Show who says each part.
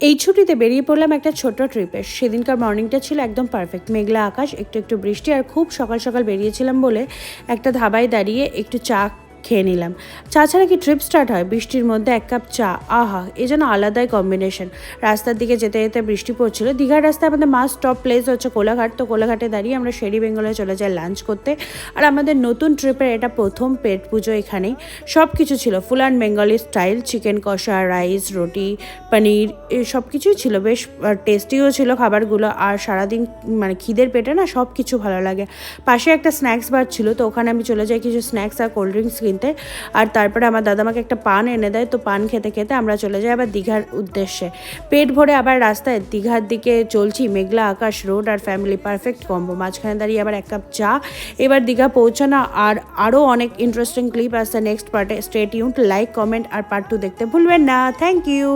Speaker 1: এই ছুটিতে বেরিয়ে পড়লাম একটা ছোট ট্রিপে সেদিনকার মর্নিংটা ছিল একদম পারফেক্ট মেঘলা আকাশ, একটু একটু বৃষ্টি আর খুব সকাল সকাল বেরিয়েছিলাম বলে একটা ধাবায় দাঁড়িয়ে একটু চা খেয়ে নিলাম। চা ছাড়া কি ট্রিপ স্টার্ট হয়, বৃষ্টির মধ্যে এক কাপ চা। আহা, এ যেন আলাদাই কম্বিনেশন রাস্তার দিকে যেতে যেতে বৃষ্টি পড়ছিল। দীঘার রাস্তায় আমাদের মাস টপ প্লেস হচ্ছে কোলাঘাট। তো কোলাঘাটে দাঁড়িয়ে আমরা শেরি বেঙ্গলে চলে যাই লাঞ্চ করতে। আর আমাদের নতুন ট্রিপের এটা প্রথম পেট পুজো এখানেই। সব কিছু ছিল। Full and Bengali style chicken কষা রাইস রুটি পনির সব কিছুই ছিল। বেশ টেস্টিও ছিল খাবারগুলো। আর সারাদিন মানে খিদের পেটে না সব কিছু ভালো লাগে। পাশে একটা স্ন্যাক্স বার ছিল। তো ওখানে আমি চলে যাই কিছু স্ন্যাক্স আর কোল্ড ড্রিঙ্কস কিনতে। আর তারপরে আমার দাদা আমাকে একটা পান এনে দেয়, তো পান খেতে খেতে আমরা চলে যাই আবার দীঘার উদ্দেশ্যে। পেট ভরে আবার রাস্তায় দীঘার দিকে চলছি, মেঘলা আকাশ, রোড আর ফ্যামিলি পারফেক্ট কম্বো মাঝখানে দাঁড়িয়ে আবার এক কাপ চা। এবার দীঘা পৌঁছানো আর আরও অনেক ইন্টারেস্টিং ক্লিপ আসছে। নেক্সট পার্টে স্টেট ইউন্ট লাইক কমেন্ট আর পার্ট টু দেখতে ভুলবেন না। Thank you